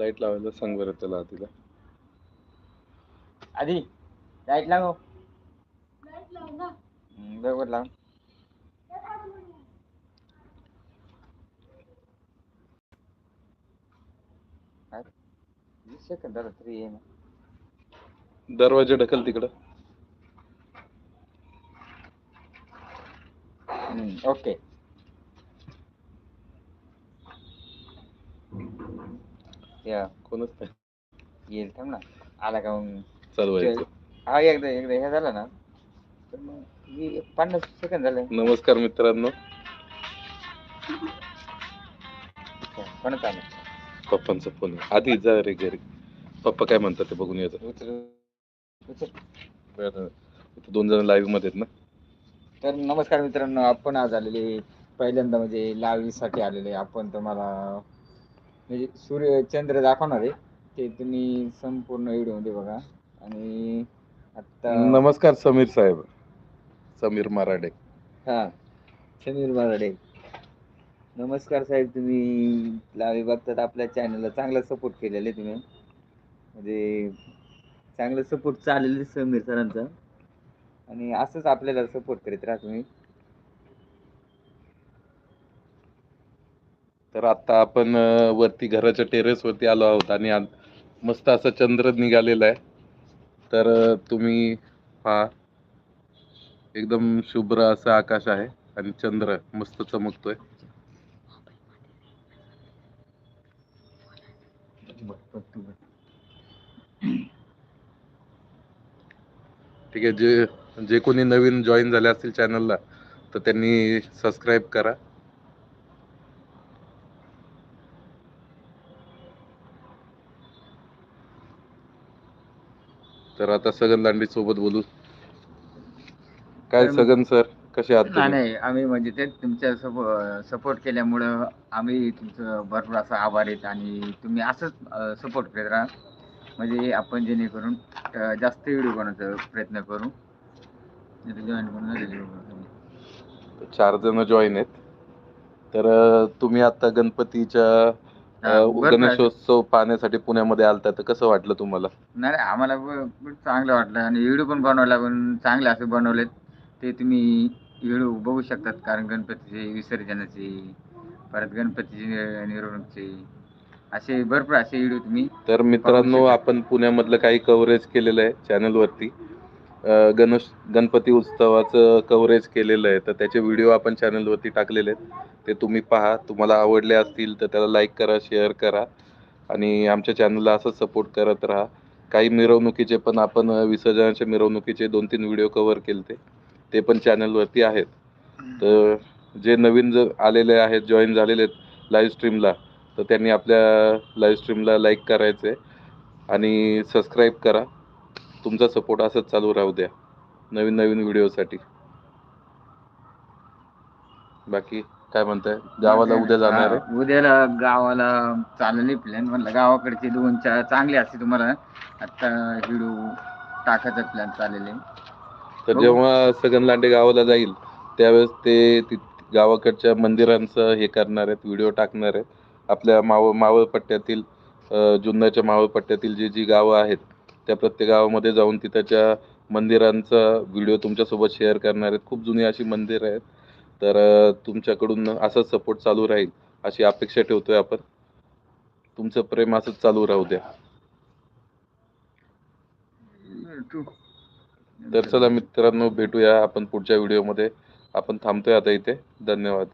Light लावायला सांग बरं त्याला आधीला. आधी? लाइट लाव. हम्म, बरोबर लाव? वीस सेकंद झालं तरी ये ना. दरवाजा ढकल तिकडं. हम्म, ओके. या कोणच नाही येईल थांब ना आला का मग चालवायचं हा एकदा एकदा हे झालं ना तर मग पन्नास सेकंद झाले नमस्कार मित्रांनो कोणाच आलं पप्पांचा फोन आहे. आधी जा रे घरी पप्पा काय म्हणतात ते बघून येतं उचल उचल दोन जण लाईव्हमध्ये आहेत ना तर नमस्कार मित्रांनो आपण आज आलेले पहिल्यांदा म्हणजे लावीसाठी आलेले आपण तुम्हाला म्हणजे सूर्य चंद्र दाखवणार आहे. ते तुम्ही संपूर्ण व्हिडिओमध्ये बघा. आणि आता नमस्कार समीर साहेब. समीर मराडे हा समीर मराडे नमस्कार साहेब तुम्ही लावी बघतात आपल्या चॅनलला चांगला सपोर्ट केलेला आहे तुम्ही. म्हणजे चांगलं सपोर्ट चाललेलं आहे समीर सरांचा. आणि असंच आपल्याला सपोर्ट करीत राहा तुम्ही. तर आता आपण वरती घराच्या टेरेसवरती आलो आहोत आणि मस्त असं चंद्र निघालेला आहे. तर तुम्ही हा एकदम शुभ्र असं आकाश आहे आणि चंद्र मस्त चमकतोय. ठीक आहे. जे जे कोणी नवीन जॉईन झाले असतील चॅनलला तर त्यांनी सबस्क्राईब करा. तर आता सगन लांडी सोबत बोलू काय तर- सगन सर कसे आहात नाही तुम्ही? नाही आम्ही म्हणजे ते तुमच्या सपोर्ट केल्यामुळं आम्ही तुमचं भरपूर असं आभार आहेत आणि तुम्ही असंच सपोर्ट करत राहा म्हणजे आपण जेणेकरून अं, जास्त व्हिडिओ बनवण्याचा प्रयत्न करू जॉईन करून. चार जण जॉईन आहेत तर अं, तुम्ही आता गणपतीच्या गणेशोत्सव पाहण्यासाठी पुण्यामध्ये आलता तर कसं वाटलं तुम्हाला? नाही नाही, आम्हाला ब- चांगलं वाटलं. आणि व्हिडिओ पण बनवला पण चांगले असे बनवलेत. ते तुम्ही व्हिडिओ बघू शकतात कारण गणपतीचे विसर्जनाचे परत गणपतीची मिरवणूकचे असे भरपूर असे व्हिडिओ तुम्ही तर मित्रांनो. आपण पुण्यामधलं काही कव्हरेज केलेलं आहे चॅनलवरती अं, गणेश गणपती उत्सवाचं कव्हरेज केलेलं आहे. तर त्याचे व्हिडिओ आपण चॅनलवरती टाकलेले आहेत. ते तुम्ही पहा. तुम्हाला आवडले असतील तर त्याला लाईक करा शेअर करा. आणि आमच्या चॅनलला असंच सपोर्ट करत राहा. काही मिरवणुकीचे पण आपण विसर्जनाच्या मिरवणुकीचे दोन तीन व्हिडिओ कव्हर केले ते पण चॅनलवरती आहेत. तर जे नवीन जर आलेले आहेत जॉईन झालेले आहेत लाईव्ह स्ट्रीमला तर त्यांनी आपल्या लाईव्ह स्ट्रीमला लाईक करायचे आणि सबस्क्राईब करा. तुमचा सपोर्ट असंच चालू राहू द्या. नवीन नवीन व्हिडिओसाठी बाकी काय म्हणताय? गावाला उद्या जाणार आहे? उद्याला गावाला चालले प्लॅन म्हणलं गावाकडचे दोन चार चांगले असते तुम्हाला. आता व्हिडिओ टाकायचा प्लॅन चाललेले. तर. जेव्हा सगन लांडे गावाला जाईल त्यावेळेस ते ति- गावाकडच्या मंदिरांचं हे करणार आहेत व्हिडिओ टाकणार आहेत. आपल्या मावळ मावळपट्ट्यातील अं, जुन्नरच्या मावळपट्ट्यातील जी जी गावं आहेत त्या प्रत्येक गावामध्ये जाऊन तिथच्या मंदिरांचा व्हिडिओ तुमच्यासोबत शेअर करणार आहेत. खूप जुनी अशी मंदिर आहेत. तर तुमच्याकडून असंच सपोर्ट चालू राहील अशी अपेक्षा ठेवतोय आपण. तुमचं प्रेम असंच चालू राहू द्या. तर चला मित्रांनो भेटूया आपण पुढच्या व्हिडिओमध्ये. आपण थांबतोय आता इथे. धन्यवाद.